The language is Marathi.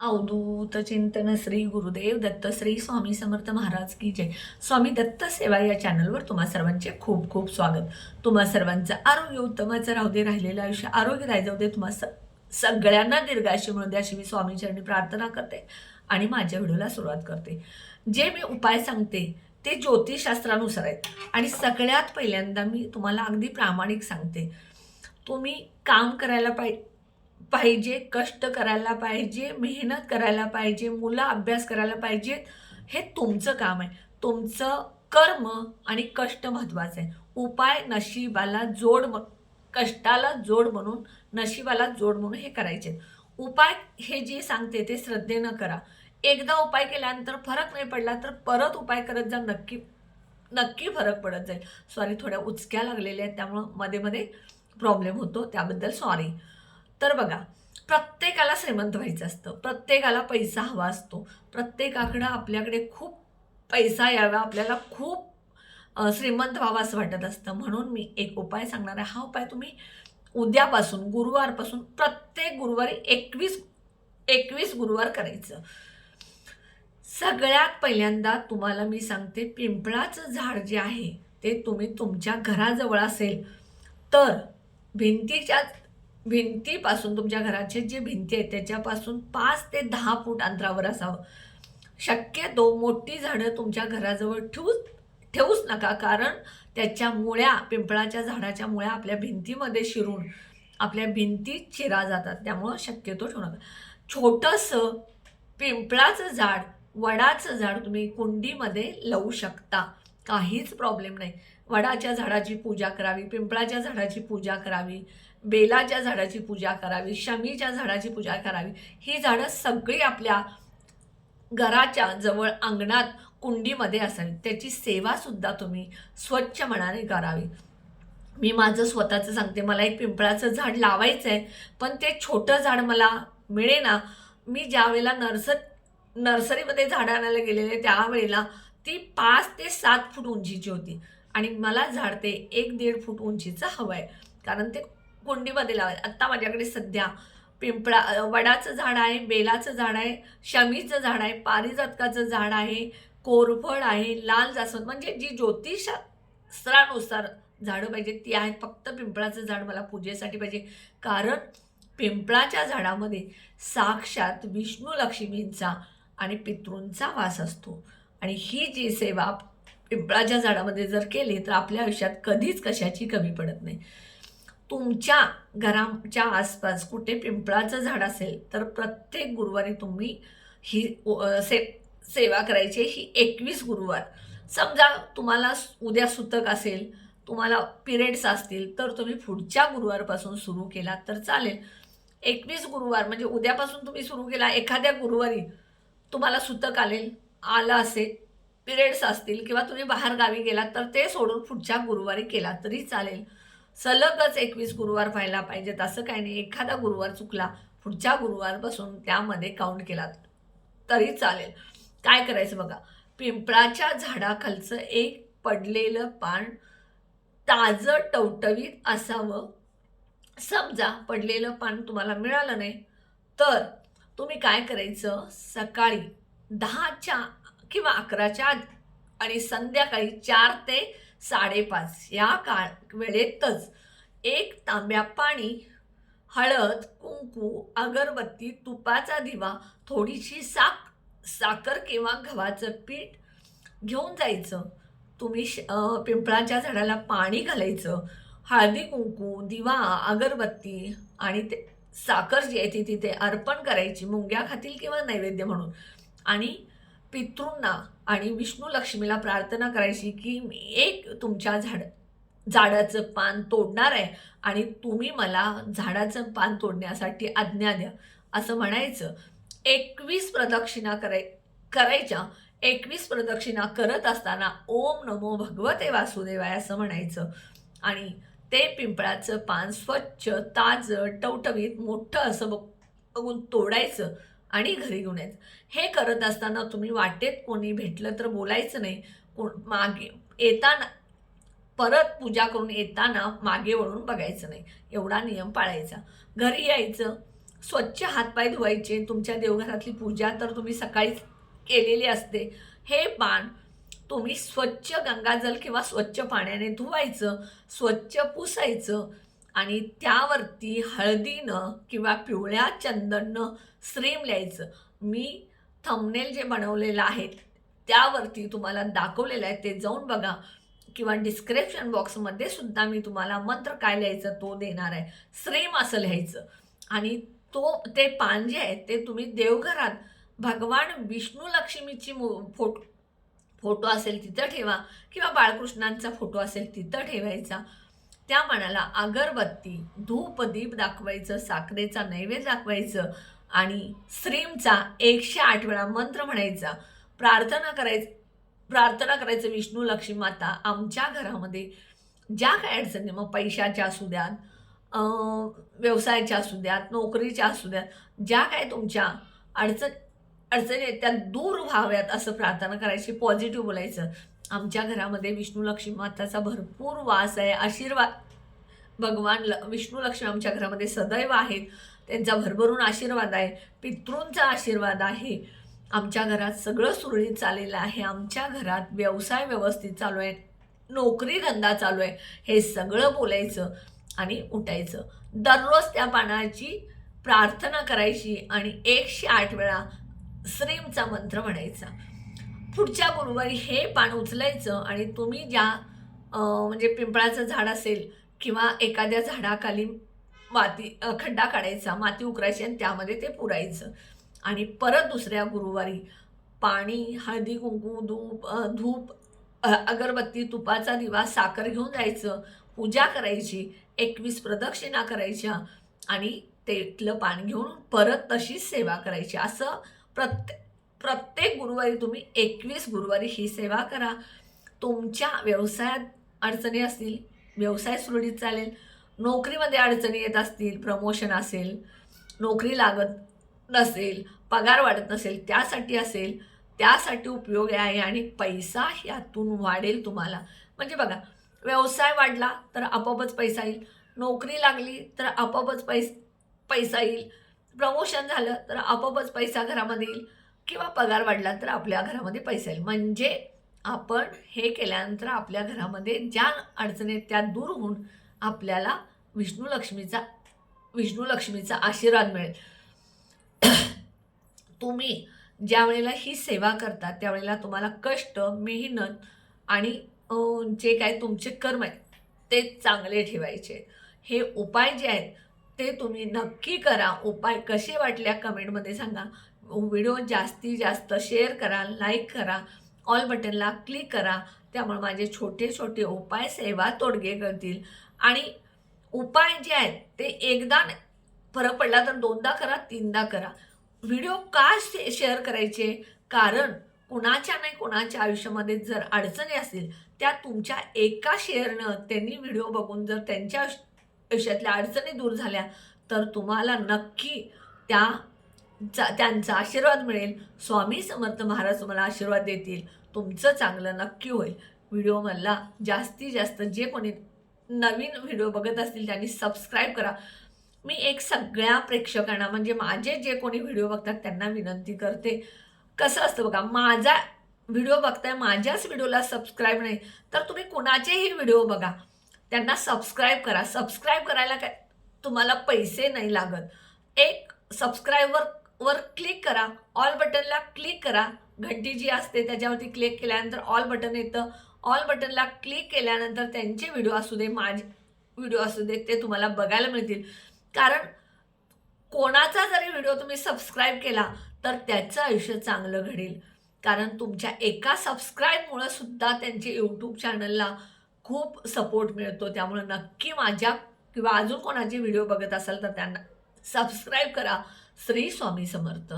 अवधूत चिंतन श्री गुरुदेव दत्त श्री स्वामी समर्थ महाराज की जय. स्वामी दत्त सेवा या चॅनलवर तुम्हा सर्वांचे खूप खूप स्वागत. तुम्हा सर्वांचं आरोग्य उत्तमाचं राहू दे राहिलेलं आयुष्य आरोग्य जाऊ दे तुम्हा स सगळ्यांना दीर्घाशी मिळू दे अशी मी स्वामीचरणी प्रार्थना करते आणि माझ्या व्हिडिओला सुरुवात करते. जे मी उपाय सांगते ते ज्योतिषशास्त्रानुसार आहेत. आणि सगळ्यात पहिल्यांदा मी तुम्हाला अगदी प्रामाणिक सांगते. तुम्ही काम करायला पाहिजे पाहिजे कष्ट करायला पाहिजे मेहनत करायला पाहिजे मुलं अभ्यास करायला पाहिजेत हे तुमचं काम आहे. तुमचं कर्म आणि कष्ट महत्त्वाचं आहे. उपाय नशिबाला जोड म- कष्टाला जोड म्हणून नशिबाला जोड म्हणून हे करायचे. उपाय हे जे सांगते ते श्रद्धेनं करा. एकदा उपाय केल्यानंतर फरक नाही पडला तर परत उपाय करत जा नक्की नक्की फरक पडत जाईल. सॉरी थोड्या उचक्या लागलेल्या आहेत त्यामुळं मध्ये मध्ये प्रॉब्लेम होतो. त्याबद्दल सॉरी तर बघा प्रत्येकाला श्रीमंत व्हायचं असतं. प्रत्येकाला पैसा हवा असतो. प्रत्येकाकडं आपल्याकडे खूप पैसा यावा आपल्याला खूप श्रीमंत व्हावं असं वाटत असतं. म्हणून मी एक उपाय सांगणार आहे. हा उपाय तुम्ही उद्यापासून गुरुवारपासून प्रत्येक गुरुवारी एकवीस एकवीस गुरुवार करायचं. सगळ्यात पहिल्यांदा तुम्हाला मी सांगते पिंपळाचं झाड जे आहे ते तुम्ही तुमच्या घराजवळ असेल तर भिंतीच्या भिंतीपासून तुमच्या घराचे जे भिंती आहेत त्याच्यापासून पाच ते दहा फूट अंतरावर असावं. शक्यतो मोठी झाडं तुमच्या घराजवळ ठेवूच ठेवूच नका कारण त्याच्या मुळ्या पिंपळाच्या झाडाच्या मुळ्या आपल्या भिंतीमध्ये शिरून आपल्या भिंतीत चिरा जातात. त्यामुळं शक्यतो ठेवू नका. छोटंसं पिंपळाचं झाड वडाचं झाड तुम्ही कुंडीमध्ये लावू शकता. काहीच प्रॉब्लेम नाही. वडाच्या झाडाची पूजा करावी पिंपळाच्या झाडाची पूजा करावी. बेलाच्या झाडाची पूजा करावी शमीच्या झाडाची पूजा करावी. ही झाडं सगळी आपल्या घराच्या जवळ अंगणात कुंडीमध्ये असावी. त्याची सेवासुद्धा तुम्ही स्वच्छ मनाने करावी. मी माझं स्वतःचं सांगते मला एक पिंपळाचं झाड लावायचं आहे पण ते छोटं झाड मला मिळेना. मी ज्या वेळेला नर्सर नर्सरीमध्ये झाड आणायला गेलेले त्यावेळेला ती पाच ते सात फूट उंचीची होती. आणि मला झाड ते एक दीड फूट उंचीचं हवं आहे कारण ते कुंडीमध्ये लावायचं. आत्ता माझ्याकडे सध्या पिंपळा वडाचं झाड आहे बेलाचं झाड आहे शमीचं झाड आहे पारिजातकाचं झाड आहे कोरफड आहे लाल जास्वंद म्हणजे जी ज्योतिषशास्त्रानुसार झाडं पाहिजे ती आहेत. फक्त पिंपळाचं झाड मला पूजेसाठी पाहिजे. कारण पिंपळाच्या झाडामध्ये साक्षात विष्णू लक्ष्मींचा आणि पितृंचा वास असतो. आणि ही जी सेवा पिंपळाच्या झाडामध्ये जर केली तर आपल्या आयुष्यात कधीच कशाची कमी पडत नाही. तुमच्या घराच्या आसपास कुठे पिंपळाचं झाड असेल तर प्रत्येक गुरुवारी तुम्ही ही से सेवा करायची ही एकवीस गुरुवार. समजा तुम्हाला उद्या सुतक असेल तुम्हाला पिरियड्स असतील तर तुम्ही पुढच्या गुरुवारपासून सुरू केला तर चालेल. एकवीस गुरुवार म्हणजे उद्यापासून तुम्ही सुरू केला एखाद्या गुरुवारी तुम्हाला सुतक आलेल आलं असेल पिरियड्स असतील किंवा तुम्ही बाहेर गावी गेलात तर ते सोडून पुढच्या गुरुवारी केला तरी चालेल. सलगच एकवीस गुरुवार व्हायला पाहिजेत. असं काही नाही. एखादा गुरुवार चुकला पुढच्या गुरुवारपासून त्यामध्ये काउंट केला तरी चालेल. काय करायचं बघा? पिंपळाच्या झाडाखालचं एक पडलेलं पान ताजं टवटवीत असावं. समजा पडलेलं पान तुम्हाला मिळालं नाही तर तुम्ही काय करायचं? सकाळी दहाच्या किंवा अकराच्या आणि संध्याकाळी चार ते साडेपाच. या काळ वेळेतच एक तांब्या पाणी हळद कुंकू अगरबत्ती तुपाचा दिवा थोडीशी साक साखर किंवा गव्हाचं पीठ घेऊन जायचं. तुम्ही श- पिंपळाच्या झाडाला पाणी घालायचं. हळदी कुंकू दिवा अगरबत्ती आणि ते साखर जी आहे ती तिथे अर्पण करायची मुंग्या खातील किंवा नैवेद्य म्हणून. आणि पितृंना आणि विष्णू लक्ष्मीला प्रार्थना करायची की मी एक तुमच्या झाड झाडाचं पान तोडणार आहे आणि तुम्ही मला झाडाचं पान तोडण्यासाठी आज्ञा द्या. असं म्हणायचं. एकवीस प्रदक्षिणा कराय करायच्या. एकवीस प्रदक्षिणा करत असताना ओम नमो भगवते वासुदेवाय असं म्हणायचं. आणि ते पिंपळाचं पान स्वच्छ ताजं टवटवीत मोठं असं बघ बघून तोडायचं. आणि घरी घेऊन यायचं. हे करत असताना तुम्ही वाटेत कोणी भेटलं तर बोलायचं नाही. कोण मागे येताना परत पूजा करून येताना मागे वळून बघायचं नाही. एवढा नियम पाळायचा. घरी यायचं स्वच्छ हातपाय धुवायचे तुमच्या देवघरातली पूजा तर तुम्ही सकाळीच केलेली असते. हे पान तुम्ही स्वच्छ गंगाजल किंवा स्वच्छ पाण्याने धुवायचं स्वच्छ पुसायचं आणि त्यावरती हळदीनं किंवा पिवळ्या चंदननं श्रीम लिहायचं. मी थंबनेल जे बनवलेलं आहे त्यावरती तुम्हाला दाखवलेलं आहे ते जाऊन बघा. किंवा डिस्क्रिप्शन बॉक्समध्ये सुद्धा मी तुम्हाला मंत्र काय लिहायचं तो देणार आहे. श्रीम असं लिहायचं. आणि तो ते पान जे आहे ते तुम्ही देवघरात भगवान विष्णू लक्ष्मीची मू फोटो फोटो असेल तिथं ठेवा. किंवा बाळकृष्णांचा फोटो असेल तिथं ठेवायचा. त्या मनाला अगरबत्ती धूप दीप दाखवायचं साखरेचा नैवेद्य दाखवायचं आणि श्रीमचा एकशे आठ वेळा मंत्र म्हणायचा. प्रार्थना करायचं प्रार्थना करायचं विष्णू लक्ष्मी माता आमच्या घरामध्ये. ज्या काय अडचणी मग पैशाच्या असू द्यात व्यवसायाच्या असू द्यात नोकरीच्या असू द्यात ज्या काय तुमच्या अडचण अडचणी आहेत त्या दूर व्हाव्यात असं प्रार्थना करायची पॉझिटिव्ह बोलायचं. आमच्या घरामध्ये विष्णू लक्ष्मी माताचा भरपूर वास आहे आशीर्वाद. भगवान ल विष्णू लक्ष्मी आमच्या घरामध्ये सदैव आहेत. त्यांचा भरभरून आशीर्वाद आहे पितृंचा आशीर्वाद आहे. आमच्या घरात सगळं सुरळीत चाललेलं आहे. आमच्या घरात व्यवसाय व्यवस्थित चालू आहे नोकरी धंदा चालू आहे हे सगळं बोलायचं आणि उठायचं. दररोज त्या पानाची प्रार्थना करायची आणि एकशे आठ वेळा श्रीमचा मंत्र म्हणायचा. पुढच्या गुरुवारी हे पान उचलायचं आणि तुम्ही ज्या म्हणजे पिंपळाचं झाड असेल किंवा एखाद्या झाडाखाली माती खड्डा काढायचा माती उकरायची आणि त्यामध्ये ते पुरायचं. आणि परत दुसऱ्या गुरुवारी पाणी हळदी कुंकू धूप धूप अगरबत्ती तुपाचा दिवा साखर घेऊन जायचं पूजा करायची एकवीस प्रदक्षिणा करायच्या आणि तेथलं पाणी घेऊन परत तशीच सेवा करायची. असं प्रत्येक प्रत्येक गुरुवारी तुम्ही एकवीस गुरुवारी ही सेवा करा. तुमच्या व्यवसायात अडचणी असतील व्यवसाय सुरळीत चालेल नोकरीमध्ये अडचणी येत असतील प्रमोशन असेल नोकरी लागत नसेल पगार वाढत नसेल त्यासाठी असेल त्यासाठी उपयोग आहे आणि पैसा यातून वाढेल तुम्हाला. म्हणजे बघा व्यवसाय वाढला तर आपोआपच पैसा येईल. नोकरी लागली तर आपोआपच पैस पैसा येईल. प्रमोशन झालं तर आपोआपच पैसा घरामध्ये येईल. किंवा पगार वाढला तर आपल्या घरामध्ये पैसे येईल म्हणजे आपण हे केल्यानंतर आपल्या घरामध्ये ज्या अडचणी आहेत त्या दूर होऊन आपल्याला विष्णू लक्ष्मीचा विष्णू लक्ष्मीचा आशीर्वाद मिळेल. तुम्ही ज्या वेळेला ही सेवा करता त्यावेळेला तुम्हाला कष्ट मेहनत आणि जे काय तुमचे कर्म आहेत ते चांगले ठेवायचे. हे उपाय जे आहेत ते तुम्ही नक्की करा. उपाय कसे वाटल्या कमेंटमध्ये सांगा. व्हिडिओ जास्तीत जास्त शेअर करा लाईक करा ऑल बटनला क्लिक करा. त्यामुळे माझे छोटे छोटे उपाय सेवा तोडगे करतील. आणि उपाय जे आहेत ते एकदा फरक पडला तर दोनदा करा तीनदा करा. व्हिडिओ का शे शेअर करायचे? कारण कुणाच्या नाही कुणाच्या आयुष्यामध्ये जर अडचणी असतील त्या तुमच्या एका शेअरनं त्यांनी व्हिडिओ बघून जर त्यांच्या आयुष्यातल्या अडचणी दूर झाल्या तर तुम्हाला नक्की त्या त्यांचा आशीर्वाद मिळेल. स्वामी समर्थ महाराज तुम्हाला आशीर्वाद देतील. तुमचं चांगलं नक्की होईल. व्हिडिओ मला जास्तीत जास्त जे कोणी नवीन व्हिडिओ बघत असतील त्यांनी सबस्क्राईब करा. मी एक सगळ्या प्रेक्षकांना म्हणजे माझे जे कोणी व्हिडिओ बघतात त्यांना विनंती करते. कसं असतं बघा माझा व्हिडिओ बघताय माझ्याच व्हिडिओला सबस्क्राईब नाही तर तुम्ही कुणाचेही व्हिडिओ बघा. त्यांना सबस्क्राईब करा. सबस्क्राईब करायला काय तुम्हाला पैसे नाही लागत. एक सबस्क्राईबवर वर क्लिक करा. ऑल बटनला क्लिक करा. घंटी जी असते त्याच्यावरती क्लिक केल्यानंतर ऑल बटन येतं. ऑल बटनला क्लिक केल्यानंतर त्यांचे व्हिडिओ असू दे माझे व्हिडिओ असू दे ते तुम्हाला बघायला मिळतील. कारण कोणाचा जरी व्हिडिओ तुम्ही सबस्क्राईब केला तर त्याचं आयुष्य चांगलं घडेल. कारण तुमच्या एका सबस्क्राईबमुळं सुद्धा त्यांचे यूट्यूब चॅनलला खूप सपोर्ट मिळतो. त्यामुळं नक्की माझ्या किंवा अजून कोणाचे व्हिडिओ बघत असाल तर त्यांना सबस्क्राईब करा. श्री स्वामी समर्थ.